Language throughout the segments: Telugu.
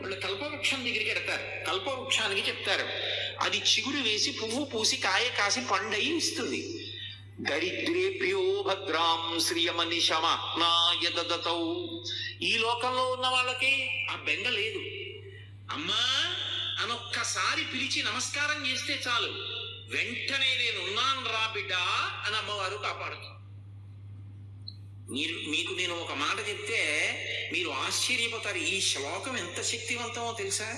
వాళ్ళు కల్పవృక్షం దగ్గరికి ఎడతారు కల్పవృక్షానికి చెప్తారు. అది చిగురు వేసి పువ్వు పూసి కాయ కాసి పండయి ఇస్తుంది. దరిద్రేభ్యో భద్రాం శ్రియమని శమ ఈ లోకంలో ఉన్న వాళ్ళకి ఆ బెంగ లేదు. అమ్మా అనొక్కసారి పిలిచి నమస్కారం చేస్తే చాలు. వెంటనే నేను ఉన్నాను రా బిడ్డ అని అమ్మవారు కాపాడుతుంది. మీరు మీకు నేను ఒక మాట చెప్తే మీరు ఆశ్చర్యపోతారు ఈ శ్లోకం ఎంత శక్తివంతమో తెలుసా?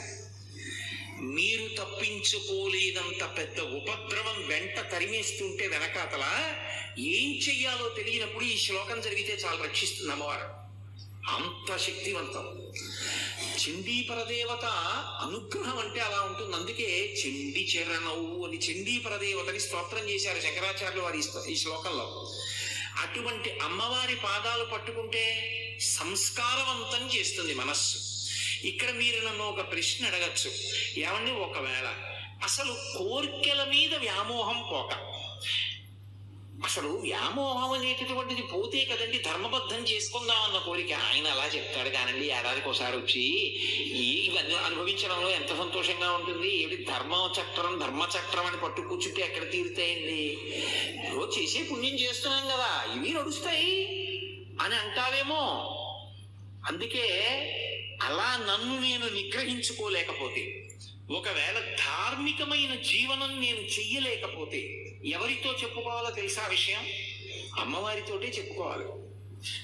మీరు తప్పించుకోలేదంత పెద్ద ఉపద్రవం వెంట తరిమేస్తుంటే వెనకాతల ఏం చెయ్యాలో తెలియనప్పుడు ఈ శ్లోకం జరిగితే చాలా రక్షిస్తుంది అమ్మవారు. అంత శక్తివంతం. చండీపరదేవత అనుగ్రహం అంటే అలా ఉంటుంది. అందుకే చండి చరణవు అని చండీపరదేవతని స్తోత్రం చేశారు శంకరాచార్యులు వారి ఈ శ్లోకంలో. అటువంటి అమ్మవారి పాదాలు పట్టుకుంటే సంస్కారవంతం చేస్తుంది మనస్సు. ఇక్కడ మీరు నన్ను ఒక ప్రశ్న అడగచ్చు. ఏమండి? ఒకవేళ అసలు కోర్కెల మీద వ్యామోహం పోక అసలు వ్యామోహం అనేటటువంటిది పోతే కదండి ధర్మబద్ధం చేసుకుందాం అన్న కోరిక. ఆయన అలా చెప్తాడు కానండి ఏడాదికి ఒకసారి వచ్చి ఈ ఇవన్నీ అనుభవించడంలో ఎంత సంతోషంగా ఉంటుంది? ఏమిటి ధర్మ చక్రం ధర్మ చక్రం అని పట్టు కూర్చుంటే ఎక్కడ తీరుతాయండి? రోజు చేసే పుణ్యం చేస్తున్నాం కదా ఇవి నడుస్తాయి అని అంటావేమో. అందుకే అలా నన్ను నేను నిగ్రహించుకోలేకపోతే ఒకవేళ ధార్మికమైన జీవనం నేను చెయ్యలేకపోతే ఎవరితో చెప్పుకోవాలో తెలుసా విషయం? అమ్మవారితోటే చెప్పుకోవాలి.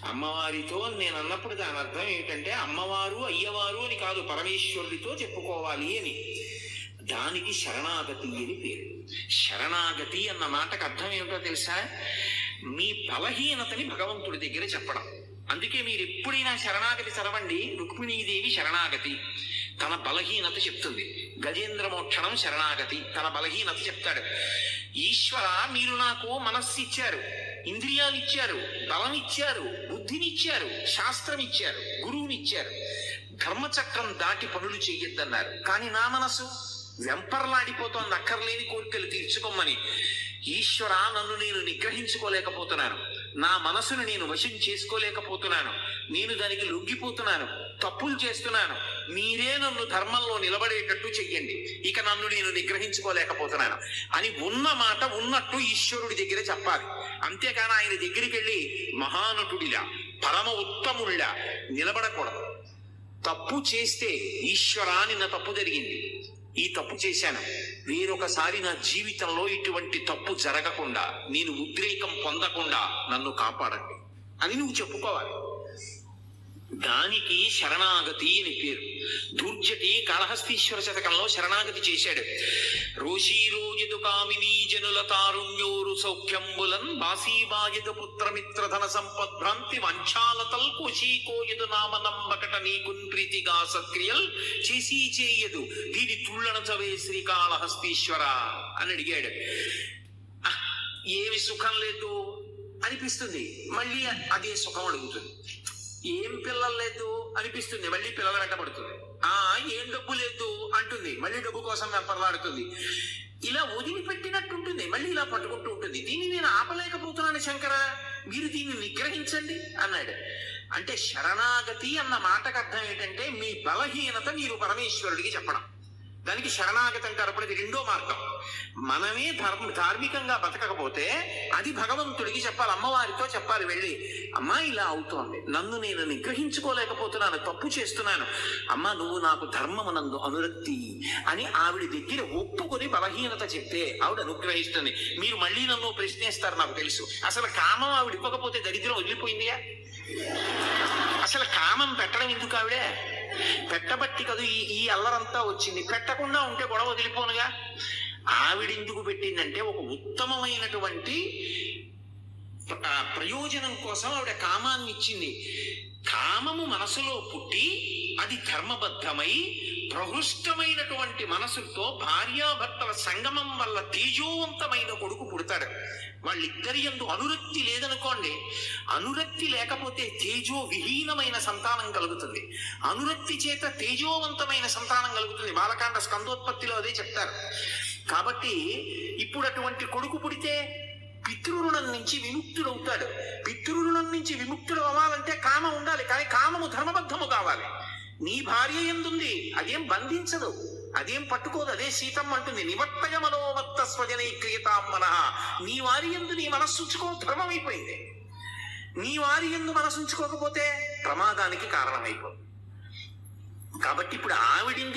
అమ్మవారితో నేను అన్నప్పుడు దాని అర్థం ఏమిటంటే అమ్మవారు అయ్యవారు అని కాదు పరమేశ్వరుడితో చెప్పుకోవాలి అని. దానికి శరణాగతి అని పేరు. శరణాగతి అన్న మాటకు అర్థం ఏమిటో తెలుసా? మీ బలహీనతని భగవంతుడి దగ్గర చెప్పడం. అందుకే మీరు ఎప్పుడైనా శరణాగతి చదవండి రుక్మిణీదేవి శరణాగతి. తన బలహీనత చెప్తుంది. గజేంద్రమోక్షణం శరణాగతి తన బలహీనత చెప్తాడు. ఈశ్వర మీరు నాకు మనస్సు ఇచ్చారు ఇంద్రియాలు ఇచ్చారు బలం ఇచ్చారు బుద్ధినిచ్చారు శాస్త్రం ఇచ్చారు గురువునిచ్చారు. ధర్మచక్రం దాటి పనులు చెయ్యొద్దన్నారు. కానీ నా మనసు వెంపర్లాడిపోతోంది అక్కర్లేని కోరికలు తీర్చుకోమని. ఈశ్వర నన్ను నేను నిగ్రహించుకోలేకపోతున్నాను. నా మనసును నేను వశం చేసుకోలేకపోతున్నాను. నేను దానికి లొంగిపోతున్నాను. తప్పులు చేస్తున్నాను. మీరే నన్ను ధర్మంలో నిలబడేటట్టు చెయ్యండి. ఇక నన్ను నేను నిగ్రహించుకోలేకపోతున్నాను. అని ఉన్న మాట ఉన్నట్టు ఈశ్వరుడి దగ్గర చెప్పాలి. అంతేకాని ఆయన దగ్గరికి వెళ్ళి మహానటుడిలా పరమ ఉత్తముడిలా నిలబడకూడదు. తప్పు చేస్తే ఈశ్వరా నిన్న తప్పు జరిగింది. ఈ తప్పు చేశాను. వేరొకసారి నా జీవితంలో ఇటువంటి తప్పు జరగకుండా నేను ఉద్రేకం పొందకుండా నన్ను కాపాడండి. అని నువ్వు చెప్పుకోవాలి. దానికి శరణాగతి అని పేరు. దుర్జటి కాళహస్తీశ్వర శతకంలో శరణాగతి చేశాడు. రోషీరోజితు కామినీ జనుల తారుణ్యోరు సౌఖ్యంబులన్ బాసీబాజిత పుత్రమిత్రధన సంపద్భ్రాంతి వంచాలతల్ కోశీకోయదు నామ నంబకట నీకున్ ప్రీతిగా సక్రియల్ చేసి చేయదు. దీని తుళ్ళన చవే శ్రీ శ్రీకాళహస్తీశ్వర అని అడిగాడు. ఏమి సుఖం లేదు? అనిపిస్తుంది. మళ్ళీ అదే సుఖం అడుగుతుంది. ఏం పిల్లలు లేదు అనిపిస్తుంది. మళ్ళీ పిల్లల వెంటబడుతుంది ఆ ఏం డబ్బు లేదు అంటుంది. మళ్ళీ డబ్బు కోసం వెంపర్లాడుతుంది. ఇలా వదిలిపెట్టినట్టుంటుంది మళ్ళీ ఇలా పట్టుకుంటూ ఉంటుంది. దీన్ని నేను ఆపలేకపోతున్నాను శంకర. మీరు దీన్ని నిగ్రహించండి అన్నాడు. అంటే శరణాగతి అన్న మాటకు అర్థం ఏంటంటే మీ బలహీనత మీరు పరమేశ్వరుడికి చెప్పడం. దానికి శరణాగతి అంటారు అప్పుడు ఇది రెండో మార్గం. మనమే ధర్మ ధార్మికంగా బతకకపోతే అది భగవంతుడికి చెప్పాలి అమ్మవారితో చెప్పాలి వెళ్ళి అమ్మా ఇలా అవుతోంది. నన్ను నేను నిగ్రహించుకోలేకపోతున్నాను తప్పు చేస్తున్నాను. అమ్మా నువ్వు నాకు ధర్మమునందు అనురక్తి అని ఆవిడ దగ్గర ఒప్పుకొని బలహీనత చెప్తే ఆవిడ అనుగ్రహిస్తుంది. మీరు మళ్ళీ నన్ను ప్రశ్నిస్తారు నాకు తెలుసు. అసలు కామం ఆవిడ ఇవ్వకపోతే దరిద్రం వదిలిపోయిందిగా? అసలు కామం పెట్టడం ఎందుకు ఆవిడే? పెట్టబట్టి కదా ఈ ఈ అల్లరంతా వచ్చింది. పెట్టకుండా ఉంటే గొడవ వదిలిపోనుగా? ఆవిడ ఎందుకు పెట్టిందంటే ఒక ఉత్తమమైనటువంటి ఆ, ప్రయోజనం కోసం ఆవిడ కామాన్ని ఇచ్చింది. కామము మనసులో పుట్టి అది ధర్మబద్ధమై ప్రహృష్టమైనటువంటి మనసుతో భార్యాభర్తల సంగమం వల్ల తేజోవంతమైన కొడుకు పుడతాడు. వాళ్ళిద్దరి ఎందు అనురక్తి లేదనుకోండి అనురక్తి లేకపోతే తేజో విహీనమైన సంతానం కలుగుతుంది. అనురక్తి చేత తేజోవంతమైన సంతానం కలుగుతుంది. బాలకాండ స్కందోత్పత్తిలో అదే చెప్తారు. కాబట్టి ఇప్పుడు అటువంటి కొడుకు పుడితే పితృరుణం నుంచి విముక్తుడవుతాడు. పితృరుణం నుంచి విముక్తుడు అవ్వాలంటే కామ ఉండాలి కానీ కామము ధర్మబద్ధము కావాలి. నీ భార్య ఎందుంది? అదేం బంధించదు. అదేం పట్టుకోదు. అదే సీతం అంటుంది. నివర్తయ మనోవర్త స్వజనే క్రియతాం మనః. నీ వారి ఎందు నీ మనస్సుకో ధర్మం అయిపోయింది నీ వారి ఎందు మనసు ఉంచుకోకపోతే ప్రమాదానికి కారణమైపోతుంది కాబట్టి ఇప్పుడు ఆవిడింది